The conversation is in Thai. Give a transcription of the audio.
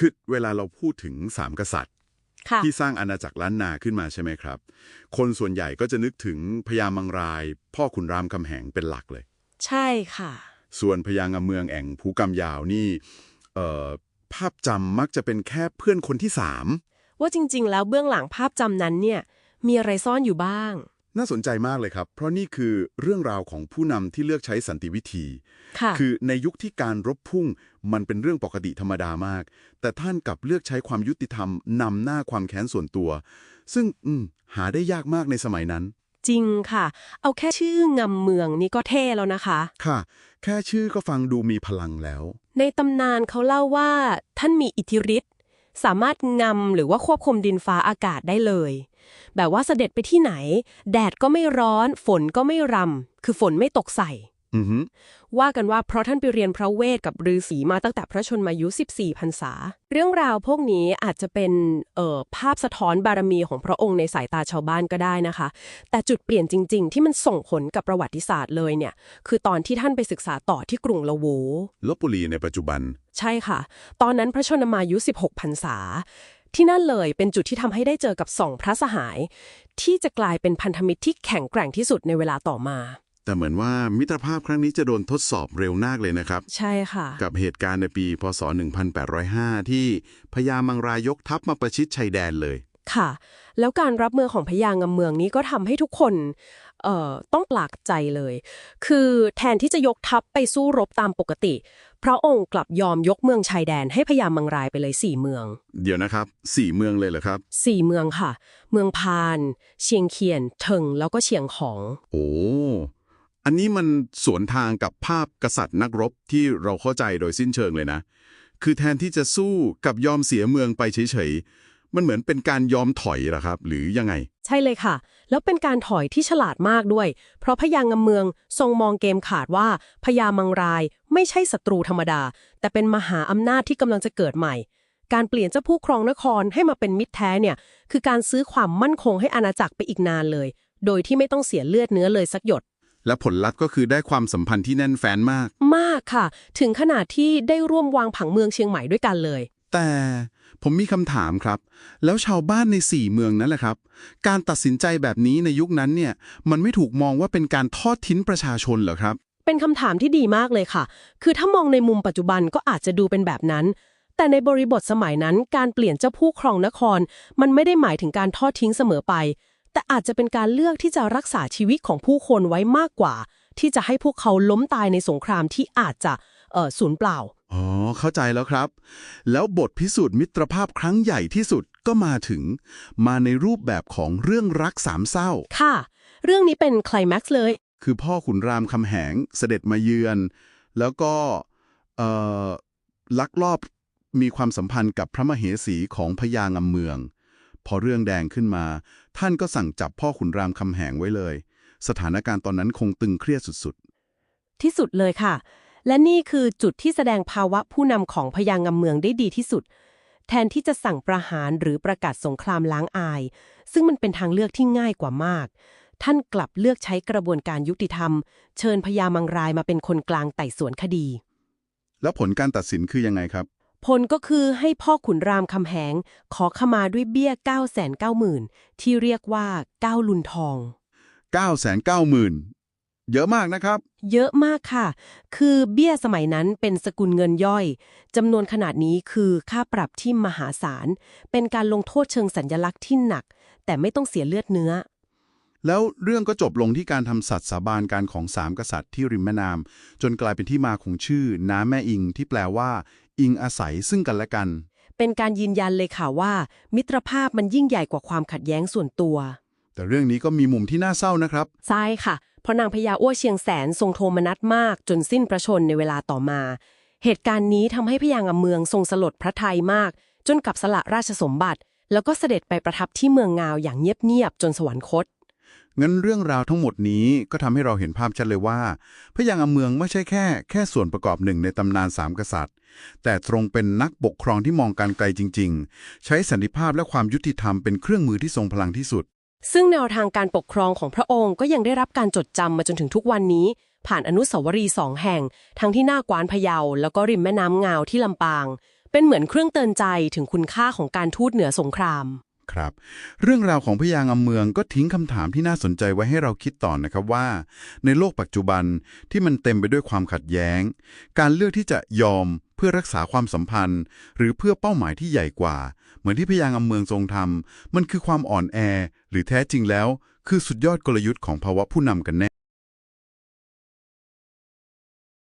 คือเวลาเราพูดถึงสามกษัตริย์ค่ะที่สร้างอาณาจักรล้านนาขึ้นมาใช่ไหมครับ คนส่วนใหญ่ก็จะนึกถึงพญามังราย พ่อขุนรามคำแหงเป็นหลักเลย ใช่ค่ะ ส่วนพญางามเมืองแอ่งภูกำยาวนี่เอ่อภาพจำมักจะเป็นแค่เพื่อนคนที่สามว่าจริง ๆ แล้วเบื้องหลังภาพจำนั้นเนี่ยมีอะไรซ่อนอยู่บ้าง น่าสนใจมากเลยครับ เพราะนี่คือเรื่องราวของผู้นำที่เลือกใช้สันติวิธีค่ะคือในยุคที่การรบพุ่งมันเป็นเรื่องปกติธรรมดามาก แต่ท่านกลับเลือกใช้ความยุติธรรมนำหน้าความแค้นส่วนตัว ซึ่งอืมหาได้ยากมากในสมัยนั้น จริงค่ะ เอาแค่ชื่องำเมืองนี่ก็เท่แล้วนะคะ ค่ะ แค่ชื่อก็ฟังดูมีพลังแล้ว ในตำนานเขาเล่าว่า ท่านมีอิทธิฤทธิ์สามารถงำหรือว่าควบคุมดินฟ้าอากาศได้เลย แบบว่าเสด็จไปที่ไหน แดดก็ไม่ร้อน ฝนก็ไม่รำ คือฝนไม่ตกใส่อือหือว่ากันว่าเพราะท่านไปเรียนพระเวทกับฤาษีมาตั้งแต่พระชนมายุ 14พรรษา เรื่องราวพวกนี้อาจจะเป็นเอ่อภาพสะท้อนบารมีของพระองค์ในสายตาชาวบ้านก็ได้นะคะ แต่จุดเปลี่ยนจริง ๆ ที่มันส่งผลกับประวัติศาสตร์เลยเนี่ย คือตอนที่ท่านไปศึกษาต่อที่กรุงละโวลบบุรีในปัจจุบัน ใช่ค่ะ ตอนนั้นพระชนมายุ 16พรรษา ที่นั่นเลยเป็นจุดที่ทำให้ได้เจอกับสองพระสหาย ที่จะกลายเป็นพันธมิตรที่แข็งแกร่งที่สุดในเวลาต่อมา แต่เหมือนว่ามิตรภาพครั้งนี้จะโดนทดสอบเร็วนาคเลยนะครับ ใช่ค่ะ กับเหตุการณ์ในปี พศ 1805 ที่พญามังรายกทัพมาประชิดชายแดนเลย ค่ะ แล้วการรับมือของพญางำเมืองนี้ก็ทำให้ทุกคนเอ่อต้องปลากใจเลย คือแทนที่จะยกทัพไปสู้รบตามปกติ พระองค์กลับยอมยกเมืองชายแดนให้พญามังรายไปเลยสี่เมือง เดี๋ยวนะครับสี่เมืองเลยเหรอครับสี่เมืองค่ะ เมืองพาน เชียงเคียนเทิงแล้วก็เชียงของ โอ้อันนี้มันสวนทางกับภาพกษัตริย์นักรบที่เราเข้าใจโดยสิ้นเชิงเลยนะ คือแทนที่จะสู้กับยอมเสียเมืองไปเฉยๆ มันเหมือนเป็นการยอมถอยเหรอครับ หรือยังไง ใช่เลยค่ะ แล้วเป็นการถอยที่ฉลาดมากด้วย เพราะพญางำเมืองทรงมองเกมขาดว่าพญามังรายไม่ใช่ศัตรูธรรมดา แต่เป็นมหาอำนาจที่กำลังจะเกิดใหม่ การเปลี่ยนเจ้าผู้ครองนครให้มาเป็นมิตรแท้เนี่ยคือการซื้อความมั่นคงให้อาณาจักรไปอีกนานเลย โดยที่ไม่ต้องเสียเลือดเนื้อเลยสักหยดและผลลัพธ์ก็คือได้ความสัมพันธ์ที่แน่นแฟ้นมาก มากค่ะ ถึงขนาดที่ได้ร่วมวางผังเมืองเชียงใหม่ด้วยกันเลย แต่ ผมมีคำถามครับ แล้วชาวบ้านในสี่เมืองนั้นแหละครับ การตัดสินใจแบบนี้ในยุคนั้นเนี่ย มันไม่ถูกมองว่าเป็นการทอดทิ้งประชาชนเหรอครับ เป็นคำถามที่ดีมากเลยค่ะ คือถ้ามองในมุมปัจจุบันก็อาจจะดูเป็นแบบนั้น แต่ในบริบทสมัยนั้น การเปลี่ยนเจ้าผู้ครองนคร มันไม่ได้หมายถึงการทอดทิ้งเสมอไป แต่อาจจะเป็นการเลือกที่จะรักษาชีวิตของผู้คนไว้มากกว่า ที่จะให้พวกเขาล้มตายในสงครามที่อาจจะเออสูญเปล่า อ๋อ เข้าใจแล้วครับ แล้วบทพิสูจน์มิตรภาพครั้งใหญ่ที่สุดก็มาถึง มาในรูปแบบของเรื่องรักสามเศร้า ค่ะ เรื่องนี้เป็นไคลแม็กซ์เลย คือพ่อขุนรามคำแหงเสด็จมาเยือน แล้วก็เอ่อลักลอบมีความสัมพันธ์กับพระมเหสีของพญางำเมือง พอเรื่องแดงขึ้นมา ท่านก็สั่งจับพ่อขุนรามคำแหงไว้เลย สถานการณ์ตอนนั้นคงตึงเครียดสุดที่สุดเลยค่ะ และนี่คือจุดที่แสดงภาวะผู้นำของพญางำเมืองได้ดีที่สุด แทนที่จะสั่งประหารหรือประกาศสงครามล้างอาย ซึ่งมันเป็นทางเลือกที่ง่ายกว่ามาก ท่านกลับเลือกใช้กระบวนการยุติธรรม เชิญพญามังรายมาเป็นคนกลางไต่สวนคดีๆแล้วผลการตัดสินคือยังไงครับ ผลก็คือให้พ่อขุนรามคำแหง ขอขมาด้วยเบี้ย 9 9 0 0 0 0 ที่เรียกว่า 9 ลุนทอง 990,000 เยอะมากนะครับ เยอะมากค่ะ คือเบี้ยสมัยนั้นเป็นสกุลเงินย่อยจำนวนขนาดนี้คือค่าปรับที่มหาศาล เป็นการลงโทษเชิงสัญญลักษณ์ที่หนัก แต่ไม่ต้องเสียเลือดเนื้อ แล้วเรื่องก็จบลงที่การทำสัตย์สาบานการของสามกษัตริย์ที่ริมแม่น้ำจนกลายเป็นที่มาของชื่อ น้าแม่อิงที่แปลว่า อิงอาศัยซึ่งกันและกัน เป็นการยืนยันเลยค่ะว่า มิตรภาพมันยิ่งใหญ่กว่าความขัดแย้งส่วนตัว แต่เรื่องนี้ก็มีมุมที่น่าเศร้านะครับ ใช่ค่ะ เพราะนางพญาอ้วเชียงแสนทรงโทมนัสมากจนสิ้นพระชนในเวลาต่อมา เหตุการณ์นี้ทำให้พญางำเมืองทรงสลดพระทัยมาก จนกลับสละราชสมบัติ แล้วก็เสด็จไปประทับที่เมืองงาวอย่างเงียบๆจนสวรรคตงั้นเรื่องราวทั้งหมดนี้ก็ทำให้เราเห็นภาพชัดเลยว่า พระยางอเมืองไม่ใช่แค่แค่ส่วนประกอบหนึ่งในตำนานสามกษัตริย์ แต่ตรงเป็นนักปกครองที่มองการไกลจริง ๆ ใช้สันติภาพและความยุติธรรมเป็นเครื่องมือที่ทรงพลังที่สุด ซึ่งแนวทางการปกครองของพระองค์ก็ยังได้รับการจดจำมาจนถึงทุกวันนี้ ผ่านอนุสาวรีย์สองแห่ง ทั้งที่หน้ากวานพะเยา แล้วก็ริมแม่น้ำงาวที่ลำปาง เป็นเหมือนเครื่องเตือนใจถึงคุณค่าของการทูตเหนือสงคราม ครับ เรื่องราวของพยางำเมืองก็ทิ้งคำถามที่น่าสนใจไว้ให้เราคิดต่อนะครับว่า ในโลกปัจจุบันที่มันเต็มไปด้วยความขัดแย้ง การเลือกที่จะยอมเพื่อรักษาความสัมพันธ์ หรือเพื่อเป้าหมายที่ใหญ่กว่า เหมือนที่พยางำเมืองทรงทำมันคือความอ่อนแอ หรือแท้จริงแล้ว คือสุดยอดกลยุทธ์ของภาวะผู้นำกันแน่